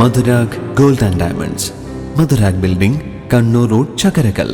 Madhurag gold and diamonds. Madhurag building Kannur road Chakkarakkal.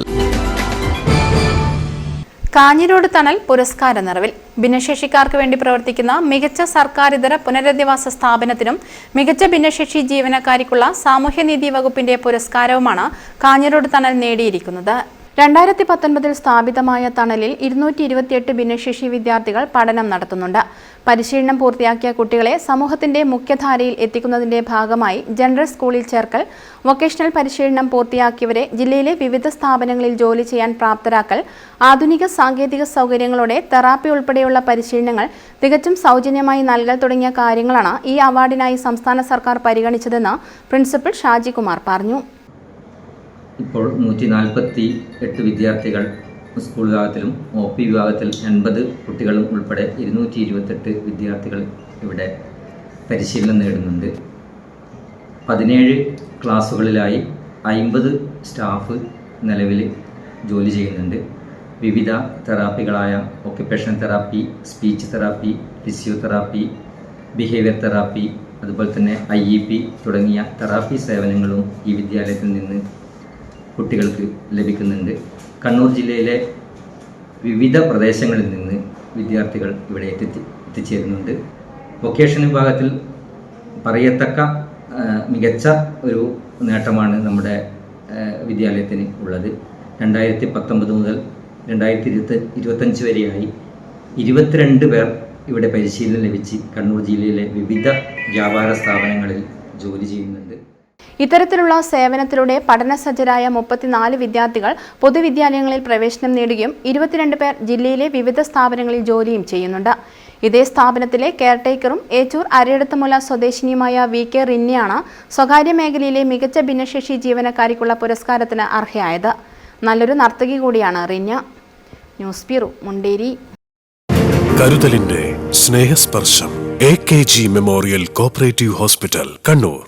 Kanhirode Thanal പുരസ്കാര നിറവിൽ. ഭിന്നശേഷിക്കാർക്ക് വേണ്ടി പ്രവർത്തിക്കുന്ന മികച്ച സർക്കാരിതര പുനരധിവാസ സ്ഥാപനത്തിനും മികച്ച ഭിന്നശേഷി ജീവനക്കാരിക്കുള്ള സാമൂഹ്യനീതി വകുപ്പിന്റെ പുരസ്കാരവുമാണ് കാഞ്ഞിരോട് തണൽ നേടിയിരിക്കുന്നത്. രണ്ടായിരത്തി പത്തൊൻപതിൽ സ്ഥാപിതമായ തണലിൽ ഇരുന്നൂറ്റി ഇരുപത്തിയെട്ട് ഭിന്നശേഷി വിദ്യാർത്ഥികൾ പഠനം നടത്തുന്നുണ്ട്. പരിശീലനം പൂർത്തിയാക്കിയ കുട്ടികളെ സമൂഹത്തിന്റെ മുഖ്യധാരയിൽ എത്തിക്കുന്നതിന്റെ ഭാഗമായി ജനറൽ സ്കൂളിൽ ചേർക്കൽ വൊക്കേഷണൽ പരിശീലനം പൂർത്തിയാക്കിയവരെ ജില്ലയിലെ വിവിധ സ്ഥാപനങ്ങളിൽ ജോലി ചെയ്യാൻ പ്രാപ്തരാക്കൽ ആധുനിക സാങ്കേതിക സൗകര്യങ്ങളോടെ തെറാപ്പി ഉൾപ്പെടെയുള്ള പരിശീലനങ്ങൾ തികച്ചും സൗജന്യമായി നൽകൽ തുടങ്ങിയ കാര്യങ്ങളാണ് ഈ അവാർഡിനായി സംസ്ഥാന സർക്കാർ പരിഗണിച്ചതെന്ന് പ്രിൻസിപ്പൽ ഷാജികുമാർ പറഞ്ഞു. ഇപ്പോൾ നൂറ്റി നാൽപ്പത്തി എട്ട് വിദ്യാർത്ഥികൾ സ്കൂൾ വിഭാഗത്തിലും ഒ പി വിഭാഗത്തിൽ എൺപത് കുട്ടികളും ഉൾപ്പെടെ ഇരുന്നൂറ്റി ഇരുപത്തെട്ട് വിദ്യാർത്ഥികൾ ഇവിടെ പരിശീലനം നേടുന്നുണ്ട്. പതിനേഴ് ക്ലാസ്സുകളിലായി അയിമ്പത് സ്റ്റാഫ് നിലവിൽ ജോലി ചെയ്യുന്നുണ്ട്. വിവിധ തെറാപ്പികളായ occupation therapy speech therapy physiotherapy behaviour therapy അതുപോലെ തന്നെ ഐ ഇ പി തുടങ്ങിയ തെറാപ്പി സേവനങ്ങളും ഈ വിദ്യാലയത്തിൽ നിന്ന് കുട്ടികൾക്ക് ലഭിക്കുന്നുണ്ട്. കണ്ണൂർ ജില്ലയിലെ വിവിധ പ്രദേശങ്ങളിൽ നിന്ന് വിദ്യാർത്ഥികൾ ഇവിടെ എത്തി എത്തിച്ചേരുന്നുണ്ട്. വൊക്കേഷൻ വിഭാഗത്തിൽ പറയത്തക്ക മികച്ച ഒരു നേട്ടമാണ് നമ്മുടെ വിദ്യാലയത്തിന് ഉള്ളത്. രണ്ടായിരത്തി പത്തൊമ്പത് മുതൽ രണ്ടായിരത്തി ഇരുപത്തി ഇരുപത്തഞ്ച് വരെയായി ഇരുപത്തിരണ്ട് പേർ ഇവിടെ പരിശീലനം ലഭിച്ച് കണ്ണൂർ ജില്ലയിലെ വിവിധ വ്യാപാര സ്ഥാപനങ്ങളിൽ ജോലി ചെയ്യുന്നുണ്ട്. ഇത്തരത്തിലുള്ള സേവനത്തിലൂടെ പഠനസജ്ജരായ മുപ്പത്തിനാല് വിദ്യാർത്ഥികൾ പൊതുവിദ്യാലയങ്ങളിൽ പ്രവേശനം നേടുകയും ഇരുപത്തിരണ്ട് പേർ ജില്ലയിലെ വിവിധ സ്ഥാപനങ്ങളിൽ ജോലിയും ചെയ്യുന്നുണ്ട്. ഇതേ സ്ഥാപനത്തിലെ കെയർടേക്കറും ഏച്ചൂർ അരയിടത്തുമുല സ്വദേശിനിയുമായ വി കെ റിന്നയാണ് സ്വകാര്യ മേഖലയിലെ മികച്ച ഭിന്നശേഷി ജീവനക്കാരിക്കുള്ള പുരസ്കാരത്തിന് അർഹയായത്. നല്ലൊരു നർത്തകി കൂടിയാണ് റിന്യ ന്യൂസ് ബ്യൂറോ മുണ്ടേരി. കരുതലിന്റെ സ്നേഹസ്പർശം A K G memorial cooperative hospital Kannur.